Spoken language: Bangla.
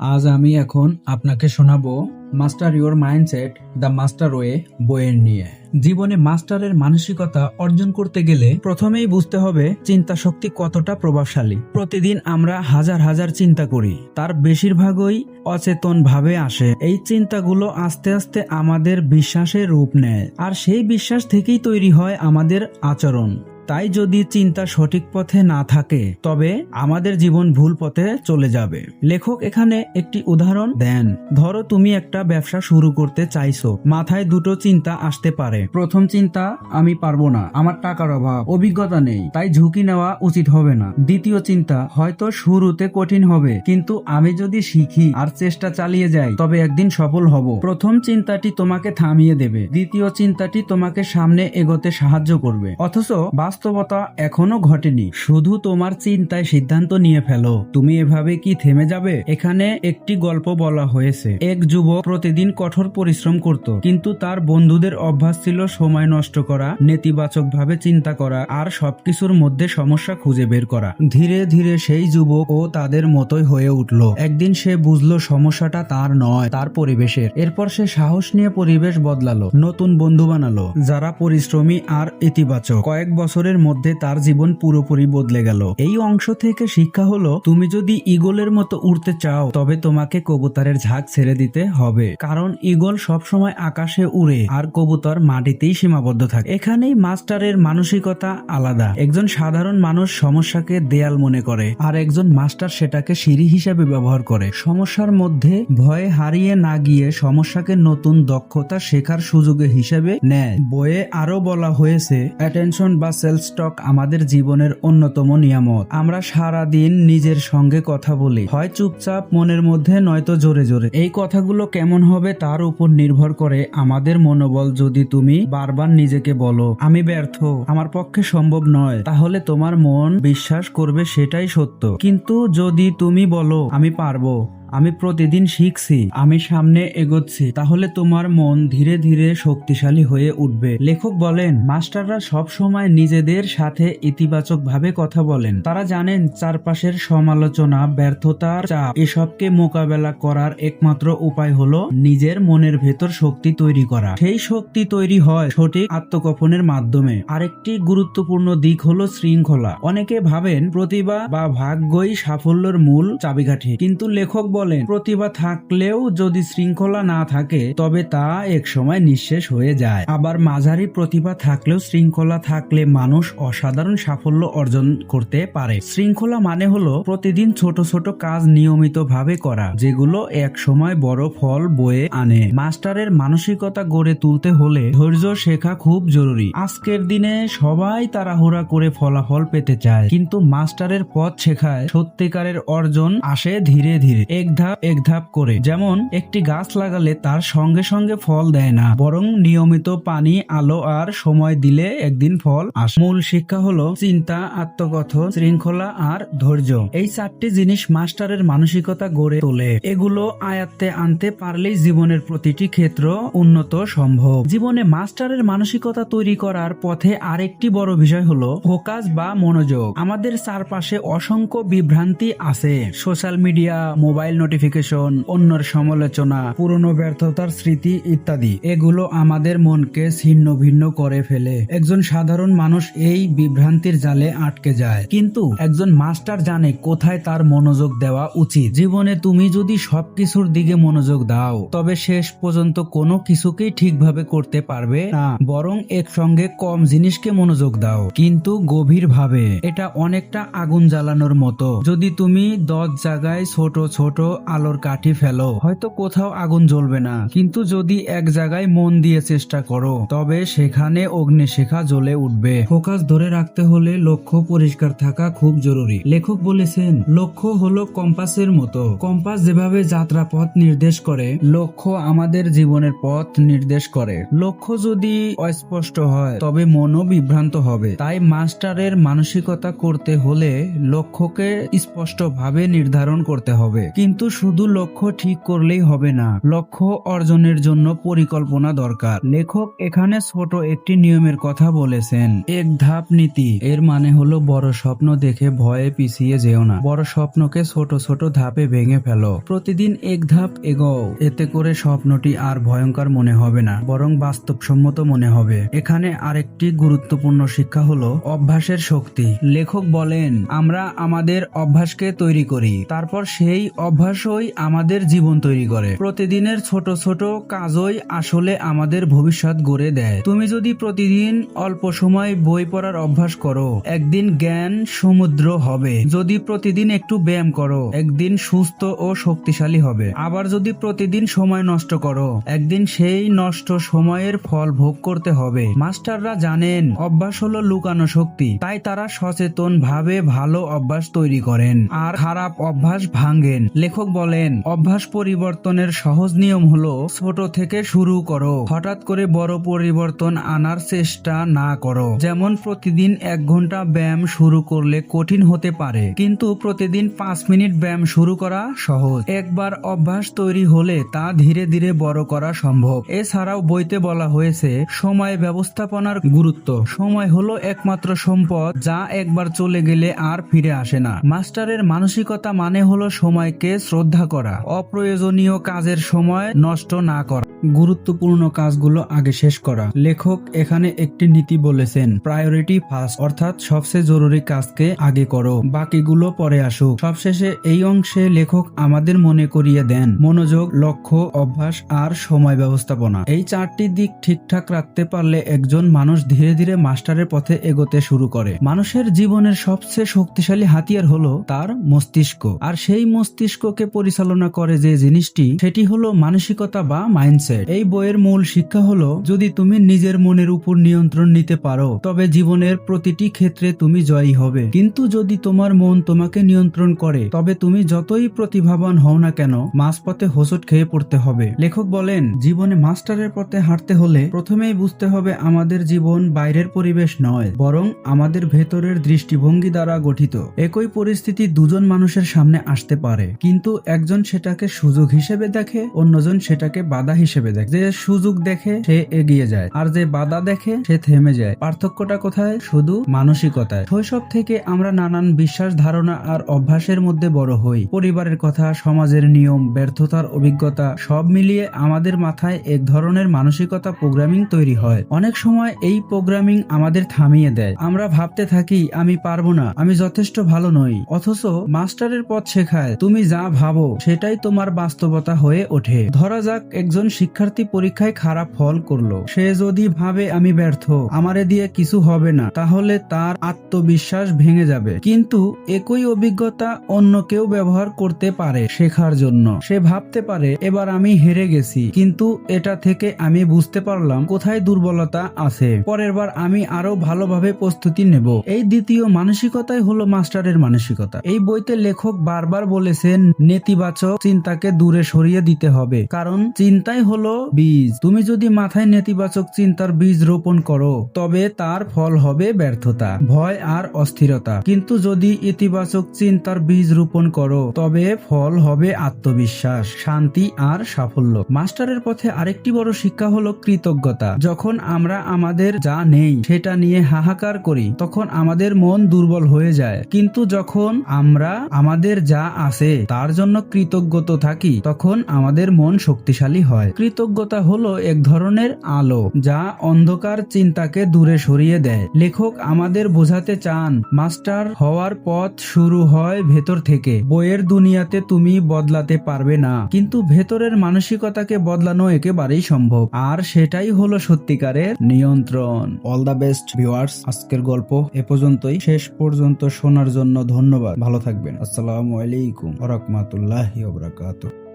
আজ আমি এখন আপনাকে শোনাবো master your mindset the master way বইয়ের নিয়ে। জীবনে মাস্টারের মানসিকতা অর্জন করতে গেলে প্রথমেই বুঝতে হবে চিন্তা শক্তি কতটা প্রভাবশালী। প্রতিদিন আমরা হাজার হাজার চিন্তা করি। তার বেশিরভাগই অচেতন ভাবে আসে। এই চিন্তাগুলো আস্তে আস্তে আমাদের বিশ্বাসের রূপ নেয়। আর সেই বিশ্বাস থেকেই তৈরি হয় আমাদের আচরণ। তাই যদি চিন্তা সঠিক পথে না থাকে, তবে আমাদের জীবন ভুল পথে চলে যাবে। লেখক এখানে একটি উদাহরণ দেন। ধরো তুমি একটা ব্যবসা শুরু করতে চাইছো, মাথায় দুটো চিন্তা আসতে পারে। প্রথম চিন্তা, আমি পারব না, আমার টাকার অভাব, অভিজ্ঞতা নেই, তাই ঝুঁকি নেওয়া উচিত হবে না। দ্বিতীয় চিন্তা, হয়তো শুরুতে কঠিন হবে, কিন্তু আমি যদি শিখি আর চেষ্টা চালিয়ে যাই, তবে একদিন সফল হব। প্রথম চিন্তাটি তোমাকে থামিয়ে দেবে, দ্বিতীয় চিন্তাটি তোমাকে সামনে এগোতে সাহায্য করবে। অথচ বাস্তবতা এখনও ঘটেনি। শুধু তোমার চিন্তায় সিদ্ধান্ত নিয়ে ফেলো। তুমি এভাবে কি থেমে যাবে? এখানে একটি গল্প বলা হয়েছে। এক যুবক প্রতিদিন কঠোর পরিশ্রম করত, কিন্তু তার বন্ধুদের অভ্যাস ছিল সময় নষ্ট করা নেতিবাচক ভাবে চিন্তা করা, আর সবকিছুর মধ্যে সমস্যা খুঁজে বের করা। ধীরে ধীরে সেই যুবক ও তাদের মতোই হয়ে উঠল। একদিন সে বুঝলো সমস্যাটা তার নয়, তার পরিবেশের। এরপর সে সাহস নিয়ে পরিবেশ বদলালো, নতুন বন্ধু বানালো, যারা পরিশ্রমী আর ইতিবাচক। কয়েক বছরের মধ্যে তার জীবন পুরোপুরি বদলে গেল। এই অংশ থেকে শিক্ষা হলো, তুমি যদি ইগলের মতো উড়তে চাও, তবে তোমাকে কবুতরের ঝাঁক ছেড়ে দিতে হবে। কারণ ইগল সবসময় আকাশে উড়ে, আর কবুতর মাটিতেই সীমাবদ্ধ থাকে। এখানেই মাস্টারের মানসিকতা আলাদা। একজন সাধারণ মানুষ সমস্যাকে দেয়াল মনে করে, আর একজন মাস্টার সেটাকে সিঁড়ি হিসাবে ব্যবহার করে। সমস্যার মধ্যে ভয়ে হারিয়ে না গিয়ে সমস্যাকে নতুন দক্ষতা শেখার সুযোগে হিসেবে নেয়। বইয়ে আরও বলা হয়েছে অ্যাটেনশন বা সেলফ স্টক আমাদের জীবনের অন্যতম নিয়ামত। আমরা সারা দিন নিজের সঙ্গে কথা বলি। হয় চুপচাপ মনের মধ্যে, নয়তো জোরে জোরে। এই কথাগুলো কেমন হবে তার উপর নির্ভর করে আমাদের মনোবল। যদি তুমি বারবার নিজেকে বলো, আমি ব্যর্থ, আমার পক্ষে সম্ভব নয়, তাহলে তোমার মন বিশ্বাস করবে সেটাই সত্য। কিন্তু যদি তুমি বলো, আমি পারব আমি প্রতিদিন শিখছি, আমি সামনে এগোচ্ছি, তাহলে তোমার মন ধীরে ধীরে শক্তিশালী হয়ে উঠবে। লেখক বলেন, মাস্টাররা সব সময় নিজেদের সাথে ইতিবাচক ভাবে কথা বলেন। তারা জানেন চারপাশের সমালোচনা ব্যর্থতার চাপ, এসবকে মোকাবেলা করার একমাত্র উপায় হলো নিজের মনের ভেতর শক্তি তৈরি করা। সেই শক্তি তৈরি হয় সঠিক আত্মকপনের মাধ্যমে। আরেকটি গুরুত্বপূর্ণ দিক হলো শৃঙ্খলা। অনেকে ভাবেন, প্রতিভা বা ভাগ্যই সাফল্যের মূল চাবিকাঠি। কিন্তু লেখক বলেন, প্রতিভা থাকলেও যদি শৃঙ্খলা না থাকে, তবে তা এক সময় নিঃশেষ হয়ে যায়। আবার মাঝারি প্রতিভা থাকলেও শৃঙ্খলা থাকলে মানুষ অসাধারণ সাফল্য অর্জন করতে পারে। শৃঙ্খলা মানে হলো প্রতিদিন ছোট ছোট কাজ নিয়মিত ভাবে করা, যেগুলো এক সময় বড় ফল বয়ে আনে। মাস্টারের মানসিকতা গড়ে তুলতে হলে ধৈর্য শেখা খুব জরুরি। আজকের দিনে সবাই তাড়াহুড়া করে ফলাফল পেতে চায়, কিন্তু মাস্টারের পথ শেখায় সত্যিকারের অর্জন আসে ধীরে ধীরে। এক ধাপ, এক ধাপ করে। যেমন, একটি গাছ লাগালে তার সঙ্গে সঙ্গে ফল দেয় না। বরং নিয়মিত পানি, আলো আর সময় দিলে একদিন ফল আসে। মূল শিক্ষা হলো চিন্তা, আত্মকথন, শৃঙ্খলা আর ধৈর্য। এই চারটি জিনিস মাস্টারের মানসিকতা গড়ে তোলে। এগুলো আয়াত্তে আনতে পারলেই জীবনের প্রতিটি ক্ষেত্র উন্নত সম্ভব। জীবনে মাস্টারের মানসিকতা তৈরি করার পথে আরেকটি বড় বিষয় হলো ফোকাস বা মনোযোগ। আমাদের চারপাশে অসংখ্য বিভ্রান্তি আছে। সোশ্যাল মিডিয়া, মোবাইল নোটিফিকেশন অন্যর সমালোচনা, পুরনো ব্যর্থতার স্মৃতি ইত্যাদি। এগুলো আমাদের মনকে ছিন্ন ভিন্ন করে ফেলে। একজন সাধারণ মানুষ এই বিভ্রান্তির জালে আটকে যায়। কিন্তু একজন মাস্টার জানে কোথায় তার মনোযোগ দেওয়া উচিত। জীবনে তুমি যদি সবকিছুর দিকে মনোযোগ দাও, তবে শেষ পর্যন্ত কোনো কিছুকেই ঠিকভাবে করতে পারবে না। বরং একসঙ্গে কম জিনিসকে মনোযোগ দাও। কিন্তু গভীর ভাবে এটা অনেকটা আগুন জ্বালানোর মতো। যদি তুমি দশ জায়গায় ছোট ছোট আলোর কাঠি ফেলো। হয়তো কোথাও আগুন জ্বলবে না। কিন্তু যদি এক জায়গায় মন দিয়ে চেষ্টা করো, তবে সেখানে অগ্নিশেখা জ্বলে উঠবে। ফোকাস ধরে রাখতে হলে লক্ষ্য পরিষ্কার থাকা খুব জরুরি। লেখক বলেছেন, লক্ষ্য হলো কম্পাসের মতো। কম্পাস যেভাবে যাত্রা পথ নির্দেশ করে, লক্ষ্য আমাদের জীবনের পথ নির্দেশ করে। লক্ষ্য যদি অস্পষ্ট হয়, তবে মনও বিভ্রান্ত হবে। তাই মাস্টারের মানসিকতা করতে হলে লক্ষ্যকে স্পষ্টভাবে নির্ধারণ করতে হবে। কিন্তু কিন্তু শুধু লক্ষ্য ঠিক করলেই হবে না, লক্ষ্য অর্জনের জন্য পরিকল্পনা দরকার। লেখক এখানে ছোট একটি নিয়মের কথা বলেছেন, এক ধাপ নীতি, এর মানে হলো বড় স্বপ্ন দেখে ভয়ে পিছিয়ে যেও না। বড় স্বপ্নকে ছোট ছোট ধাপে ভেঙে ফেলো। প্রতিদিন এক ধাপ এগোও, এতে করে স্বপ্নটি আর ভয়ঙ্কর মনে হবে না, বরং বাস্তবসম্মত মনে হবে। এখানে আরেকটি গুরুত্বপূর্ণ শিক্ষা হলো অভ্যাসের শক্তি। লেখক বলেন, আমরা আমাদের অভ্যাসকে তৈরি করি, তারপর সেই অভ্যাসই আমাদের জীবন তৈরি করে। প্রতিদিনের ছোট ছোট কাজই আসলে আমাদের ভবিষ্যৎ গড়ে দেয়। তুমি যদি প্রতিদিন অল্প সময় বই পড়ার অভ্যাস করো, একদিন জ্ঞান সমুদ্র হবে। যদি প্রতিদিন একটু ব্যায়াম করো, একদিন সুস্থ ও শক্তিশালী হবে। আবার যদি প্রতিদিন সময় নষ্ট করো, একদিন সেই নষ্ট সময়ের ফল ভোগ করতে হবে। মাস্টাররা জানেন, অভ্যাস হলো লুকানো শক্তি। তাই তারা সচেতন ভাবে ভালো অভ্যাস তৈরি করেন। আর খারাপ অভ্যাস ভাঙ্গেন লেখক বলেন, অভ্যাস পরিবর্তনের সহজ নিয়ম হলো ছোট থেকে শুরু করো। হঠাৎ করে বড় পরিবর্তন আনার চেষ্টা না করো। যেমন প্রতিদিন এক ঘণ্টা ব্যায়াম শুরু করলে কঠিন হতে পারে, কিন্তু প্রতিদিন পাঁচ মিনিট ব্যায়াম শুরু করা সহজ। একবার অভ্যাস তৈরি হলে তা ধীরে ধীরে বড় করা সম্ভব। এছাড়াও বইতে বলা হয়েছে, সময় ব্যবস্থাপনার গুরুত্ব। সময় হলো একমাত্র সম্পদ যা একবার চলে গেলে আর ফিরে আসে না। মাস্টারের মানসিকতা মানে হলো সময়কে শ্রদ্ধা করা। অপ্রয়োজনীয় কাজের সময় নষ্ট না করা। গুরুত্বপূর্ণ কাজগুলো আগে শেষ করা। লেখক এখানে একটি নীতি বলেছেন প্রায়োরিটি ফার্স্ট অর্থাৎ সবচেয়ে জরুরি কাজকে আগে করো। বাকিগুলো পরে আসুক সবশেষে এই অংশে লেখক আমাদের মনে করিয়ে দেন, মনোযোগ, লক্ষ্য, অভ্যাস আর সময় ব্যবস্থাপনা। এই চারটি দিক ঠিকঠাক রাখতে পারলে একজন মানুষ ধীরে ধীরে মাস্টারের পথে এগোতে শুরু করে। মানুষের জীবনের সবচেয়ে শক্তিশালী হাতিয়ার হলো তার মস্তিষ্ক। আর সেই মস্তিষ্ককে পরিচালনা করে যে জিনিসটি, সেটি হলো মানসিকতা বা মাইন্ডসেট এই বইয়ের মূল শিক্ষা হলো, যদি তুমি নিজের মনের উপর নিয়ন্ত্রণ নিতে পারো, তবে জীবনের প্রতিটি ক্ষেত্রে তুমি জয়ী হবে। কিন্তু যদি তোমার মন তোমাকে নিয়ন্ত্রণ করে, তবে তুমি যতই প্রতিভাবান হও না কেন, মাঝপথে হোঁচট খেয়ে পড়তে হবে। লেখক বলেন, জীবনে মাস্টারের পথে হাঁটতে হলে প্রথমেই বুঝতে হবে আমাদের জীবন বাইরের পরিবেশ নয়, বরং আমাদের ভেতরের দৃষ্টিভঙ্গি দ্বারা গঠিত। একই পরিস্থিতি দুজন মানুষের সামনে আসতে পারে। কিন্তু একজন সেটাকে সুযোগ হিসেবে দেখে, অন্যজন সেটাকে বাধা হিসেবে দেখে। যে সুযোগ দেখে সে এগিয়ে যায় আর যে বাধা দেখে সে থেমে যায়। পার্থক্যটা কোথায়? শুধু মানসিকতায়। শৈশব থেকে আমরা নানান বিশ্বাস ধারণা আর অভ্যাসের মধ্যে বড় হই। পরিবারের কথা, সমাজের নিয়ম, ব্যর্থতার অভিজ্ঞতা, সব মিলিয়ে আমাদের মাথায় এক ধরনের মানসিকতা প্রোগ্রামিং তৈরি হয়। অনেক সময় এই প্রোগ্রামিং আমাদের থামিয়ে দেয়। আমরা ভাবতে থাকি, আমি পারব না। আমি যথেষ্ট ভালো নই। অথচ মাস্টারের পথ শেখায়, তুমি যা ভাবো, সেটাই তোমার বাস্তবতা হয়ে ওঠে। ধরা যাক, একজন শিক্ষার্থী পরীক্ষায় খারাপ ফল করল। সে যদি ভাবে আমি ব্যর্থ, আমারে দিয়ে কিছু হবে না, তাহলে তার আত্মবিশ্বাস ভেঙে যাবে। কিন্তু একই অভিজ্ঞতা অন্য কেউ ব্যবহার করতে পারে শেখার জন্য। সে ভাবতে পারে, এবার আমি হেরে গেছি। কিন্তু এটা থেকে আমি বুঝতে পারলাম কোথায় দুর্বলতা আছে। পরের বার আমি আরও ভালোভাবে প্রস্তুতি নেব। এই দ্বিতীয় মানসিকতাই হলো মাস্টারের মানসিকতা। এই বইতে লেখক বারবার বলেছেন, নেতিবাচক চিন্তাকে দূরে সরিয়ে দিতে হবে। কারণ চিন্তাই হলো বীজ। তুমি যদি মাথায় নেতিবাচক চিন্তার বীজ রোপণ করো, তবে তার ফল হবে ব্যর্থতা, ভয় আর অস্থিরতা। কিন্তু যদি ইতিবাচক চিন্তার বীজ রোপণ করো, তবে ফল হবে আত্মবিশ্বাস, শান্তি আর সাফল্য। মাস্টারের পথে আরেকটি বড় শিক্ষা হলো কৃতজ্ঞতা। যখন আমরা আমাদের যা নেই, সেটা নিয়ে হাহাকার করি, তখন আমাদের মন দুর্বল হয়ে যায়। কিন্তু যখন আমরা আমাদের যা আছে, তার জন্য কৃতজ্ঞত থাকি, তখন আমাদের মন শক্তিশালী হয়। কৃতজ্ঞতা হলো এক ধরনের আলো, যা অন্ধকার চিন্তাকে দূরে সরিয়ে দেয়। লেখক আমাদের বোঝাতে চান, মাস্টার, হওয়ার পথ শুরু হয় ভেতর থেকে। বইয়ের দুনিয়াতে তুমি বদলাতে পারবে না। কিন্তু ভেতরের মানসিকতাকে বদলানো একেবারেই সম্ভব। আর সেটাই হলো সত্যিকারের নিয়ন্ত্রণ। অল দ্য বেস্ট ভিউয়ার্স আজকের গল্প এ পর্যন্তই। শেষ পর্যন্ত শোনার জন্য ধন্যবাদ। ভালো থাকবেন। আসসালামু আলাইকুম রহমতুল্লাহ বারাকাতুহ।